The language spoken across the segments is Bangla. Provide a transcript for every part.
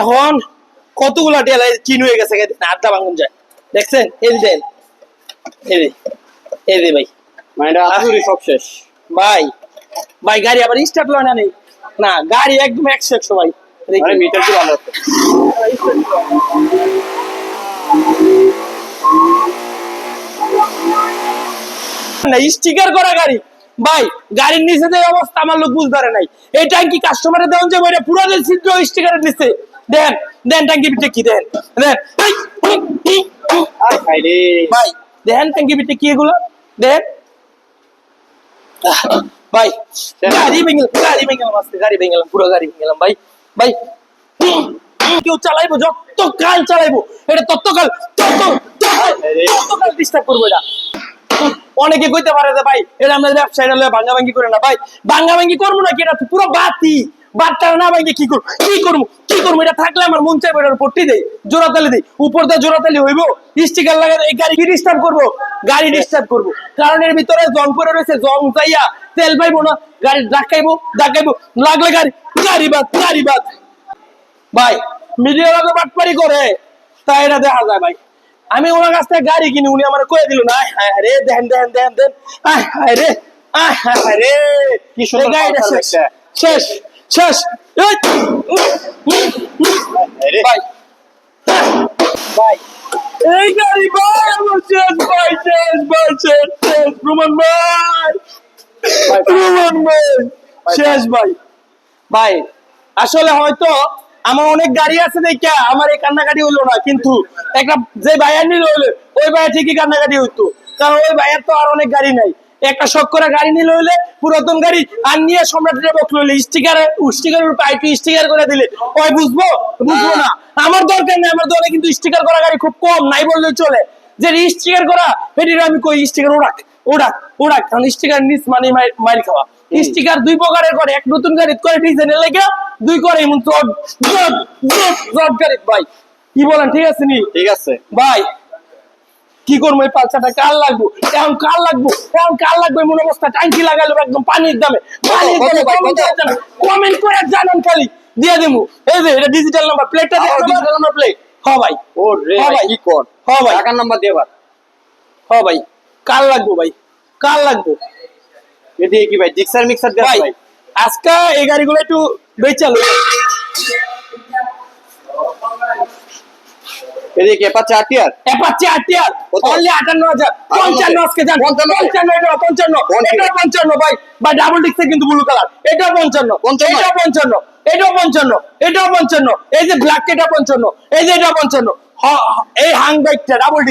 এখন কতগুলা টেলা চিন হয়ে গেছে আড্ডা ভাঙুন যায়। দেখছেন? এই যে দেন এই যে ভাই। মানে সব শেষ। ভাই ভাই গাড়ি আবার স্টার্ট লয় না নেই? না গাড়ি একদম একশো একশো ভাই। মিটার কি ভালো স্টিকার করা গাড়ি। ভাই গাড়ির নিচে যে অবস্থা আমার লোক বুঝতে পারে নাই। এই ট্যাঙ্কি কাস্টমারে দেন যে ওইটা পুরো যে ছিদ্র স্টিকারের নিচে দেন দেন ট্যাঙ্কি পিঠে কি দেন? দেন ভাই দেখেন ট্যাঙ্কি পিঠে কি এগুলো? দেন। ভাই গাড়ি ভেঙে গাড়ি ভেঙে গেলাম আজকে গাড়ি ভেঙে গেলাম পুরো গাড়ি ভেঙে গেলাম ভাই। ভাই কেউ চালাইবো যত কাল চালাইবো এটা তত কাল তত তত কাল ডিস্টার্ব করব এটা। অনেকে কইতে পারে যে, ভাই এটা আমরা ব্যবসায়ী হলে ভাঙ্গা ভাঙ্গি করে না। ভাই, ভাঙ্গা ভাঙ্গি করব না কি এটা তো পুরো বাতি। বাটটা না ভাঙ্গি কি করব? কি করব? কি করব? এটা থাকলে আমার মন চাইবে এটার পট্টি দেই, জোড়াতালি দেই, উপর দিয়ে জোড়াতালি হইব। স্টিকার লাগাই এই গাড়ি কি ডিস্টার্ব করব? গাড়ি ডিস্টার্ব করব। কারণ এর ভিতরে জং করে রয়েছে, জং চাইয়া তেল পাইবো না, গাড়ি ডাকাইবো ডাকাইবো লাগলে গাড়ি গাড়ি বাদ গাড়ি বাদ। ভাই মিডিয়া তো বাটপারি করে, তাই এটা দেখা যায় ভাই। আমি ওনার কাছ থেকে গাড়ি কিনি উনি আমার কয়ে দিল না হায় রে দেন দেন দেন দেন আয় হায় রে আয় হায় রে। কি সুন্দর গাড়িটা শেষ শেষ শেষ ভাই রে। ভাই। ভাই এই গাড়ি ভাই আমার শেষ ভাই শেষ ভাই শেষ ভাই। শেষ ভাই। ভাই আসলে হয়তো আমার অনেক গাড়ি আছে দেখা, আমার এই কান্নাকাটি হইল না, কিন্তু একটা যে ভাইয়ার নিল হইলে, ওই ভাইয়া ঠিকই কান্নাকাটি হইতো। কারণ ওই ভাইয়ার তো আর অনেক গাড়ি নাই। একটা শখ করে গাড়ি নিলে হইলে, পুরাতন গাড়ি, আর নিয়ে সম্রাটের বকল হইলে স্টিকার স্টিকারের উপর আইপি স্টিকার করে দিলে। ওই বুঝব? বুঝব না। আমার দরকার নেই, আমার দরকার কিন্তু স্টিকার করা গাড়ি খুব কম, নাই বললে চলে। যে স্টিকার করা এটির আমি কই স্টিকার ওড়াক ওড়াক ওড়াক। কারণ স্টিকার নিস মানে মাইল খাওয়া। স্টিকার দুই প্রকারের করে এক নতুন গাড়ি করে ডিজাইনের লেগে দুই করে এমন গাড়ি ভাই কি বলেন ঠিক আছে নি? ঠিক আছে। ভাই কি করব এই পালসাটা? কার লাগবো? এখন কার লাগবো? এখন কার লাগবে? এমন অবস্থা ট্যাঙ্কি লাগালো একদম পানির দামে। পানির দামে কমেন্ট করে জানান খালি দিয়ে দেবো এই যে এটা ডিজিটাল নাম্বার প্লেটটা দিয়ে ডিজিটাল নাম্বার প্লেট হ ভাই ও রে ভাই। কি কর? হ ভাই। টাকার নাম্বার দিয়ে হ্যাঁ ভাই কার লাগবো ভাই? কার লাগবো? এদিকে কি ভাই? জিক্সার মিক্সার দেওয়া ভাই আজকে এই গাড়িগুলো একটু বেচালো এদিকে পাচ্ছে আটিয়ার আরটিআর কত? অনলি 58000 55 আজকে জান। পঞ্চান্ন। এটা পঞ্চান্ন। এটা 55 ভাই। ভাই ডাবল ডিক্সে কিন্তু ব্লু কালার এটা 55 পঞ্চান্ন। এটা 55 এটা 55 এটা 55 এই যে ব্ল্যাক এটা 55 এই যে এটা 55 হ- হ- এই হাং বাইকটা ডাবল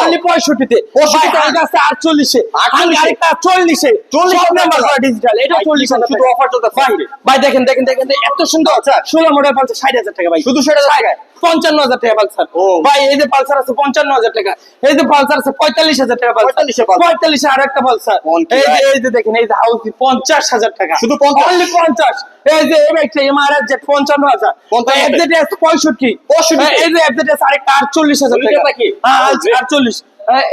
অনলি 65 তে 65 ভাই হাং আছে 48 এ হাং 48 আরেকটা 40 এ 40 নাম্বার ডিজিটাল এটা ভাই, 40 হাজার শুধু চলতেছে। ভাই দেখেন দেখেন দেখেন এত সুন্দর। আচ্ছা। 16 মডেল পালসার 60000 টাকা ভাই। শুধু 60,000 টাকা? পঞ্চান্ন হাজার টাকা পালসার। ভাই এই যে পালসার আছে পঞ্চান্ন হাজার টাকা। এই যে পালসার আছে পঁয়তাল্লিশ হাজার টাকা পালসার। 45 এ পালসার। পঁয়তাল্লিশে আর একটা পালসার এই যে এই যে দেখেন এই যে হাউস পঞ্চাশ হাজার টাকা। শুধু 50? Only পঞ্চাশ। এই যে এই বাইকটা এমআরএফ জেড 55000 55 এফজেড 65 65 এই যে এফজেড আরেকটা 48000 টাকা। হ্যাঁ 48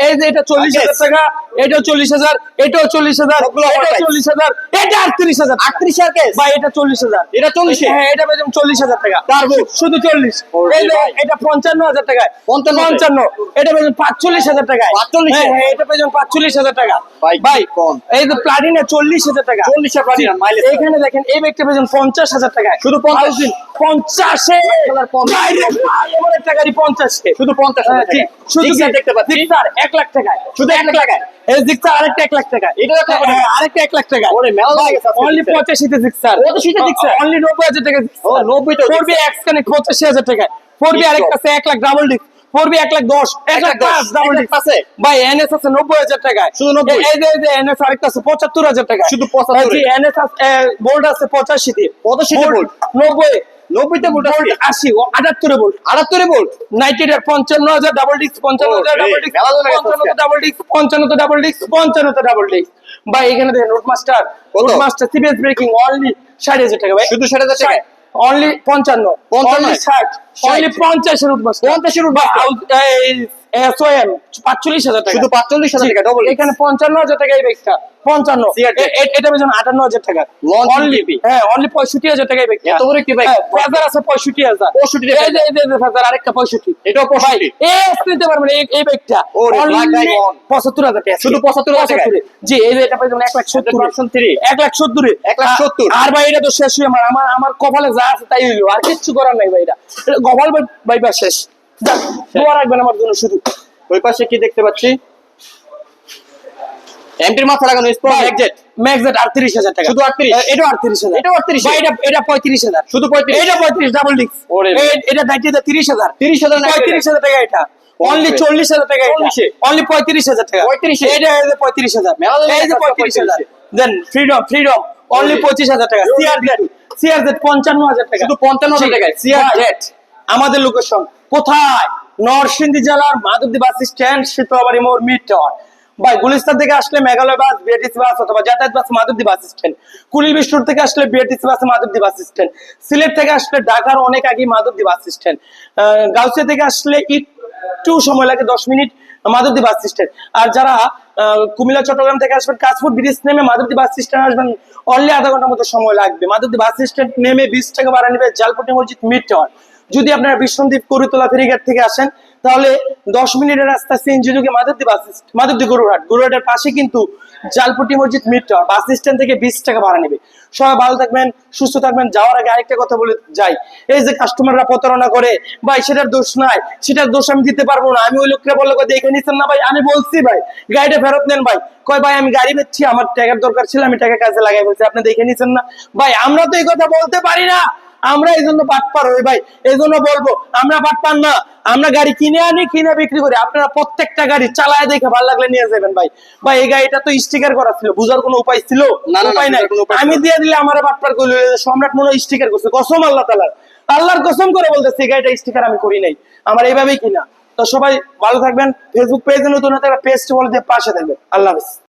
এই যে এটা চল্লিশ। হাজার টাকা এটাও চল্লিশ হাজার এটাও চল্লিশ হাজার এটা চল্লিশ হাজার এটা আটত্রিশ হাজার আটত্রিশ আর কেস এটা চল্লিশ হাজার এটা 40 এ? হ্যাঁ এটা পেয়েছেন চল্লিশ হাজার টাকা Turbo? শুধু চল্লিশ। এটা পঞ্চান্ন হাজার টাকায় পঞ্চান্ন এটা পেয়েছেন পাঁচচল্লিশ হাজার টাকায় 45 এ? হ্যাঁ হ্যাঁ এটা পেয়েছেন পাঁচচল্লিশ হাজার টাকা ভাই, ভাই কম। এই যে প্লাটিনা চল্লিশ হাজার টাকা 40 এ Platina, mileage এখানে দেখেন এই ব্যাগটা পেয়েছেন পঞ্চাশ হাজার টাকায় শুধু 50? পঞ্চাশে কালার একটা গাড়ি পঞ্চাশে। শুধু পঞ্চাশ হ্যাঁ। টাকা শুধু দেখতে পাচ্ছি। এক লাখ টাকায়। শুধু এক টাকায়? এই জিক্সার আরেকটা এক লাখ এটা টাকা? হ্যাঁ, আরেকটা এক লাখ টাকা ওরে, মেলা লাগে অনলি পঁচাশিতে জিক্সার। 85 তে জিক্সার? অনলি নব্বই হাজার টাকা ও, 90 তে ফোর বি এক্স কানেক্ট পঁচাশি হাজার টাকায়। ফোর বি আরেকটা আছে এক lakh double disc four B এক লাখ দশ। এক লাখ দশ। ডাবল ডিস্ক পাঁচে? ভাই এনএস আছে নব্বই হাজার টাকায়। শুধু 90? এই যে এই যে এনএস আরেকটা আছে পঁচাত্তর হাজার টাকা শুধু 75 এ? এনএস বোল্ড আছে পঁচাশিতে। 85 তে নব্বই। নব্বইতে ভোল্ট বোল্ট আশি ও আটাত্তরে ভোল্ট আটাত্তরে ভোল্ট নাইট্রেট পঞ্চান্ন হাজার ডাবল ডিস্ক পঞ্চান্ন হাজার ডাবল ডিস্ক পঞ্চান্ন ডাবল ডিস্ক পঞ্চান্ন ডাবল ডিস্ক পঞ্চান্ন ডাবল ডিস্ক ভাই এখানে দেখেন road master road master CBS braking only ষাট হাজার টাকা ভাই। শুধু ষাট হাজার টাকা? অনলি পঞ্চান্ন 55 অনলি ষাট অনলি পঞ্চাশের রুট মাস্টার পঞ্চাশের রুট master? এসওএম পাঁচচল্লিশ হাজার টাকা। শুধু পাঁচচল্লিশ হাজার টাকা ডবল এখানে পঞ্চান্ন হাজার টাকা এই ব্যাগটা পঞ্চান্ন। CRT এ- এ- এটা বেজন আটান্ন হাজার টাকা। Launch অনলি হ্যাঁ অনলি পঁয়ষট্টি হাজার টাকা এই ব্যাগটা এত বড় bag? ফেজার আছে পঁয়ষট্টি হাজার। 65 এই যে এই যে ফেজার আরেকটা পঁয়ষট্টি। এটাও পঁয়ষট্টি। এই নিতে পারবেন এই ব্যাগটা। পঁচাত্তর হাজার টাকা। শুধু 75,000 টাকায়? 75 জি এই যে এটা পাইবেন এক লাখ সত্তর। Version three। এক লাখ সত্তরে। এক লাখ সত্তর। আর ভাই এটা তো শেষ হয়ে আমার আমার আমার কপালে যা আছে তাই হইল। আর কিচ্ছু করার নাই ভাই এটা। কপাল ভাই ভাই শেষ। দোয়া রাখবেন আমার জন্য শুধু। ওই পাশে কি দেখতে পাচ্ছি? এমটির মাথা লাগানো স্পোর্ট ম্যাক্সেট আটত্রিশ হাজার টাকা। শুধু 38? এটা আটত্রিশ হাজার। এটাও 38 ভাই, এটা এটা পঁয়ত্রিশ হাজার। শুধু 35? এটা পঁয়ত্রিশ ডাবল ডিস্ক ওরে এটা তিরিশ হাজার। 30,000 না পঁয়ত্রিশ হাজার টাকা এটা। Only Okay. চল্লিশ হাজার টাকা 40 এ? অনলি পঁয়ত্রিশ হাজার টাকা। 35 এ? এটা এই যে পঁয়ত্রিশ হাজার। মেলা এই যে একটা পঁয়ত্রিশ হাজার। Then freedom freedom only Okay. পঁচিশ হাজার টাকা। সিআরজেড সিআরজেড পঞ্চান্ন হাজার টাকা। শুধু 55,000 টাকায়, সিআরজেড আমাদের লোকেশন কোথায়? নরসিংদী জেলার মাধবদী বাস স্ট্যান্ড শীতলাবাড়ি মোড় মিড ভাই, গুলিস্তান থেকে আসলে মেঘালয় বাস বিএটিসি বাস অথবা যাতায়াত bus Madhabdi bus stand Kuril বিষ্ণুর থেকে আসলে BATC bus Madhabdi bus stand Sylhet থেকে আসলে ঢাকার অনেক আগে মাধবদী বাস স্ট্যান্ড গাউসিয়া থেকে আসলে একটু সময় লাগে, দশ মিনিট মাধবদী বাস স্ট্যান্ড আর যারা কুমিল্লা, চট্টগ্রাম থেকে আসবেন কাশপুর ব্রিজ নেমে মাধবদী বাস স্ট্যান্ড আসবেন অনলি আধা ঘণ্টার মতো সময় লাগবে। মাধবদী বাস স্ট্যান্ড নেমে বিশ টাকা ভাড়া নেবে জালপটি মসজিদ মিড যদি আপনারা বিষ্ণুদ্বীপ করুতলা ফেরিঘাট থেকে আসেন, তাহলে দশ মিনিটের রাস্তা সিএনজি যুগে মাধবদী বাস মাধবদী গরুরহাট। গরুরহাটের পাশে কিন্তু জালপটি মসজিদ মিড বাস স্ট্যান্ড থেকে বিশ টাকা ভাড়া নেবে। সবাই ভালো থাকবেন, সুস্থ থাকবেন। যাওয়ার আগে আরেকটা কথা বলে যাই। এই যে কাস্টমাররা প্রতারণা করে, ভাই, সেটার দোষ নাই। সেটার দোষ আমি দিতে পারব না। আমি ওই লোকটা বলল কয় দেখে নিচ্ছেন না ভাই? আমি বলছি, ভাই, গাড়িটা ফেরত নেন ভাই। কয় ভাই, আমি গাড়ি বেচছি আমার টাকার দরকার ছিল, আমি টাকা কাজে লাগাই বলছি, আপনি দেখে নিচ্ছেন না? ভাই, আমরা তো এই কথা বলতে পারি না। আমরা এই জন্য পাটপার হই ভাই। এই জন্য বলব আমরা পাটপার না। আমরা গাড়ি কিনে আনি কিনে বিক্রি করি। আপনারা প্রত্যেকটা গাড়ি চালায় দেখে ভালো লাগলে নিয়ে যাবেন ভাই। ভাই এই গাড়িটা তো স্টিকার করা ছিল। বুঝার কোনো উপায় ছিল? না, উপায় নাই। আমি দিয়ে দিলে আমার বাটপার করল সম্রাট মনে স্টিকার করছে। কসম আল্লাহ তালার আল্লাহর কসম করে বলতেছে এই গাড়িটা স্টিকার আমি করি নাই। আমার এইভাবেই কিনা। তো সবাই ভালো থাকবেন। ফেসবুক পেজে নতুন হতে পেজটি বলে দিয়ে পাশে থাকবেন। আল্লাহ হাফিজ।